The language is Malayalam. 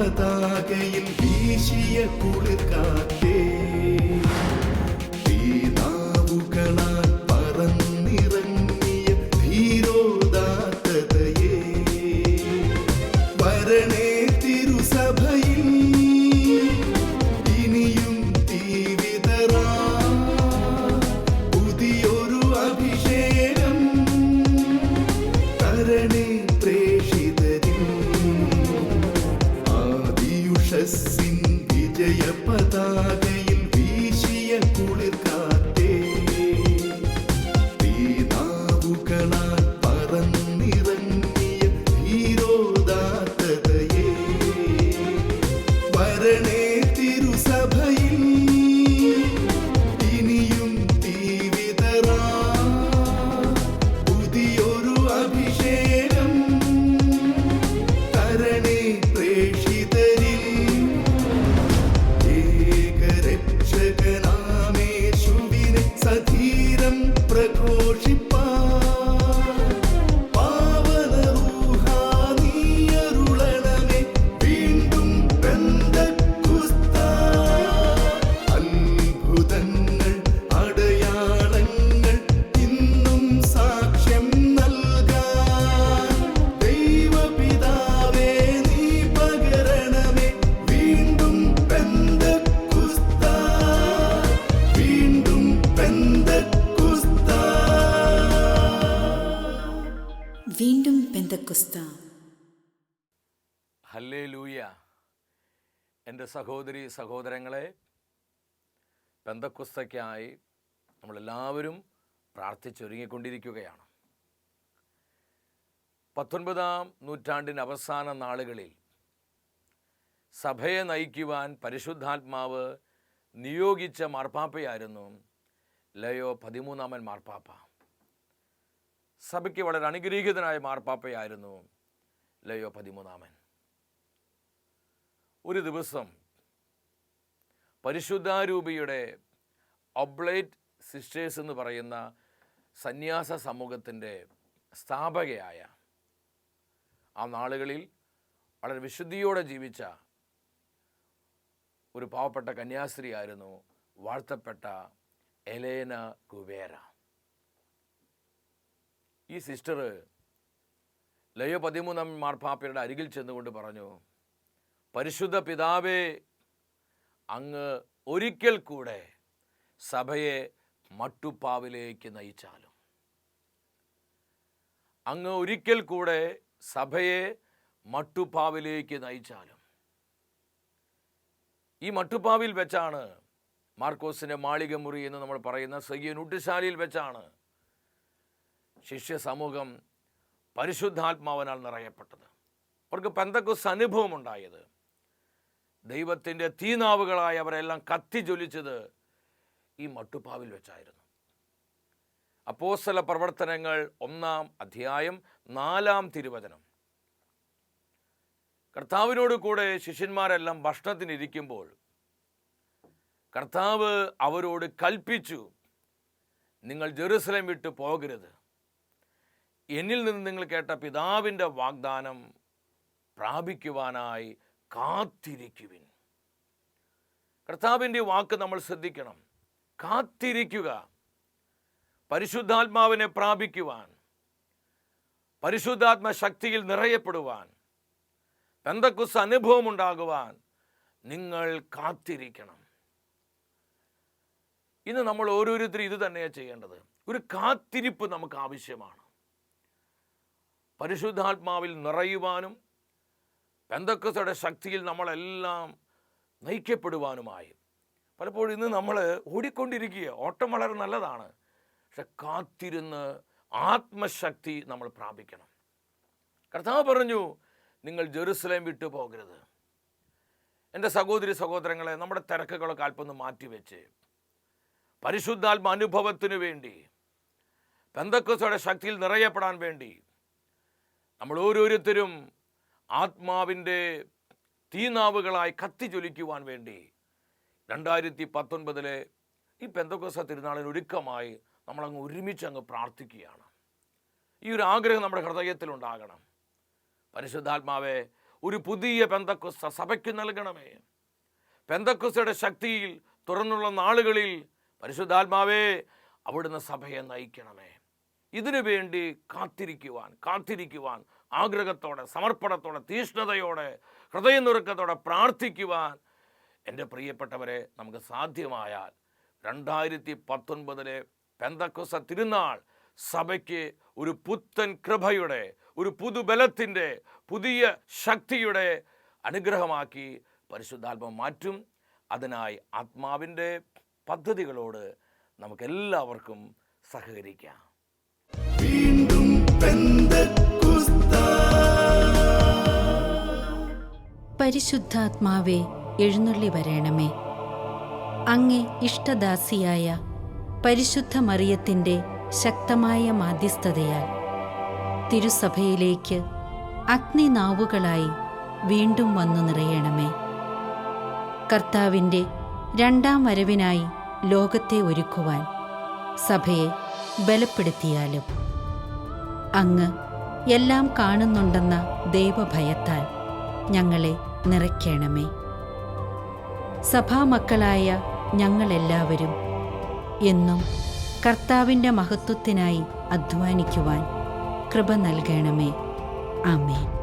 പതാകയിൽ വീശിയ കുളിർക്കാറ്റേ തീനാവുകളാൽ പറന്നിറങ്ങിയ തിരുസഭയിൽ तस्मिन् विजयपदादे the people. ഹല്ലേ ലൂയ എന്റെ സഹോദരി സഹോദരങ്ങളെ പെന്തക്കുസ്തയ്ക്കായി നമ്മളെല്ലാവരും പ്രാർത്ഥിച്ചൊരുങ്ങിക്കൊണ്ടിരിക്കുകയാണ്. പത്തൊൻപതാം നൂറ്റാണ്ടിന്റെ അവസാന നാളുകളിൽ സഭയെ നയിക്കുവാൻ പരിശുദ്ധാത്മാവ് നിയോഗിച്ച മാർപ്പാപ്പയായിരുന്നു ലയോ പതിമൂന്നാമൻ മാർപ്പാപ്പ. സഭയ്ക്ക് വളരെ അനുഗ്രഹീതനായ മാർപ്പാപ്പയായിരുന്നു ലയോ പതിമൂന്നാമൻ. ഒരു ദിവസം പരിശുദ്ധാരൂപിയുടെ ഒബ്ലേറ്റ് സിസ്റ്റേഴ്സ് എന്ന് പറയുന്ന സന്യാസ സമൂഹത്തിന്റെ സ്ഥാപകയായ ആ നാളുകളിൽ വളരെ വിശുദ്ധിയോടെ ജീവിച്ച ഒരു പാവപ്പെട്ട കന്യാസ്ത്രീയായിരുന്നു വാഴ്ത്തപ്പെട്ട എലേന കുവേര ഈ സിസ്റ്റർ ലയോ പതിമൂന്നാം മാർപ്പാപ്പയുടെ അരികിൽ ചെന്നുകൊണ്ട് പറഞ്ഞു പരിശുദ്ധ പിതാവേ അങ്ങ് ഒരിക്കൽ കൂടെ സഭയെ മട്ടുപ്പാവിലേക്ക് നയിച്ചാലും. അങ്ങ് ഒരിക്കൽ കൂടെ സഭയെ മട്ടുപ്പാവിലേക്ക് നയിച്ചാലും. ഈ മട്ടുപ്പാവിൽ വെച്ചാണ് മാർക്കോസിന്റെ മാളിക മുറി എന്ന് നമ്മൾ പറയുന്ന സയ്യ നുട്ടിശാലയിൽ വെച്ചാണ് ശിഷ്യ സമൂഹം പരിശുദ്ധാത്മാവനാൽ നിറയപ്പെട്ടത്. അവർക്ക് പെന്തക്കുസ് അനുഭവം ഉണ്ടായത് ദൈവത്തിന്റെ തീനാവുകളായി അവരെല്ലാം കത്തി ജ്വലിച്ചത് ഈ മട്ടുപ്പാവിൽ വെച്ചായിരുന്നു. അപ്പോസ്തല പ്രവർത്തനങ്ങൾ ഒന്നാം അധ്യായം നാലാം തിരുവചനം. കർത്താവിനോട് കൂടെ ശിഷ്യന്മാരെല്ലാം ഭക്ഷണത്തിനിരിക്കുമ്പോൾ കർത്താവ് അവരോട് കൽപ്പിച്ചു നിങ്ങൾ ജെറുസലേം വിട്ട് പോകരുത്. എന്നിൽ നിന്ന് നിങ്ങൾ കേട്ട പിതാവിന്റെ വാഗ്ദാനം പ്രാപിക്കുവാനായി കാത്തിരിക്കുവിൻ. കർത്താവിന്റെ വാക്ക് നമ്മൾ ശ്രദ്ധിക്കണം. കാത്തിരിക്കുക. പരിശുദ്ധാത്മാവിനെ പ്രാപിക്കുവാൻ. പരിശുദ്ധാത്മ ശക്തിയിൽ നിറയപ്പെടുവാൻ. പെന്തക്കുസ് അനുഭവം ഉണ്ടാകുവാൻ നിങ്ങൾ കാത്തിരിക്കണം. ഇന്ന് നമ്മൾ ഓരോരുത്തരും ഇത് തന്നെയാണ് ചെയ്യേണ്ടത്. ഒരു കാത്തിരിപ്പ് നമുക്ക് ആവശ്യമാണ്. പരിശുദ്ധാത്മാവിൽ നിറയുവാനും പെന്തക്കസയുടെ ശക്തിയിൽ നമ്മളെല്ലാം നയിക്കപ്പെടുവാനുമായി. പലപ്പോഴും ഇന്ന് നമ്മൾ ഓടിക്കൊണ്ടിരിക്കുക ഓട്ടം വളരെ നല്ലതാണ്. പക്ഷെ കാത്തിരുന്ന് ആത്മശക്തി നമ്മൾ പ്രാപിക്കണം. കർത്താവ് പറഞ്ഞു നിങ്ങൾ ജെറുസലേം വിട്ടു പോകരുത്. എന്റെ സഹോദരി സഹോദരങ്ങളെ നമ്മുടെ തിരക്കുകളൊക്കെ അല്പം മാറ്റിവെച്ച്. പരിശുദ്ധാത്മ അനുഭവത്തിനു വേണ്ടി പെന്തക്കസയുടെ ശക്തിയിൽ നിറയപ്പെടാൻ വേണ്ടി നമ്മൾ ഓരോരുത്തരും ആത്മാവിന്റെ തീനാവുകളായി കത്തിജ്വലിക്കുവാൻ വേണ്ടി രണ്ടായിരത്തി പത്തൊൻപതിലെ ഈ പെന്തക്കോസ തിരുനാളിന് ഒരുക്കമായി നമ്മളങ്ങ് ഒരുമിച്ച് അങ്ങ് പ്രാർത്ഥിക്കുകയാണ്. ഈ ഒരു ആഗ്രഹം നമ്മുടെ ഹൃദയത്തിലുണ്ടാകണം. പരിശുദ്ധാത്മാവെ ഒരു പുതിയ പെന്തക്കുസ്ത സഭയ്ക്ക് നൽകണമേ. പെന്തക്കുസ്തയുടെ ശക്തിയിൽ തുറന്നുള്ള നാളുകളിൽ പരിശുദ്ധാത്മാവേ അവിടുന്ന് സഭയെ നയിക്കണമേ. ഇതിനു വേണ്ടി കാത്തിരിക്കുവാൻ കാത്തിരിക്കുവാൻ ആഗ്രഹത്തോടെ സമർപ്പണത്തോടെ തീഷ്ണതയോടെ ഹൃദയനുറുക്കത്തോടെ പ്രാർത്ഥിക്കുവാൻ എന്റെ പ്രിയപ്പെട്ടവരെ നമുക്ക് സാധ്യമായാൽ രണ്ടായിരത്തി പത്തൊൻപതിലെ പെന്തക്കുസ തിരുനാൾ സഭയ്ക്ക് ഒരു പുത്തൻ കൃപയുടെ ഒരു പുതുബലത്തിന്റെ പുതിയ ശക്തിയുടെ അനുഗ്രഹമാക്കി പരിശുദ്ധാത്മ മാറ്റും. അതിനായി ആത്മാവിന്റെ പദ്ധതികളോട് നമുക്കെല്ലാവർക്കും സഹകരിക്കാം. പരിശുദ്ധാത്മാവെ എഴുന്നള്ളി വരേണമേ. അങ്ങേ ഇഷ്ടദാസിയായ പരിശുദ്ധ മറിയത്തിന്റെ ശക്തമായ മാധ്യസ്ഥതയാൽ തിരുസഭയിലേക്ക് അഗ്നിനാവുകളായി വീണ്ടും വന്നു നിറയണമേ. കർത്താവിന്റെ രണ്ടാം വരവിനായി ലോകത്തെ ഒരുക്കുവാൻ സഭയെ ബലപ്പെടുത്തിയാലും അങ്ങ് എല്ലാം കാണുന്നുണ്ടെന്ന ദൈവഭയത്താൽ ഞങ്ങളെ നിറയ്ക്കണമേ. സഭാമക്കളായ ഞങ്ങളെല്ലാവരും എന്നും കർത്താവിന്റെ മഹത്വത്തിനായി അധ്വാനിക്കുവാൻ കൃപ നൽകണമേ. ആമേൻ.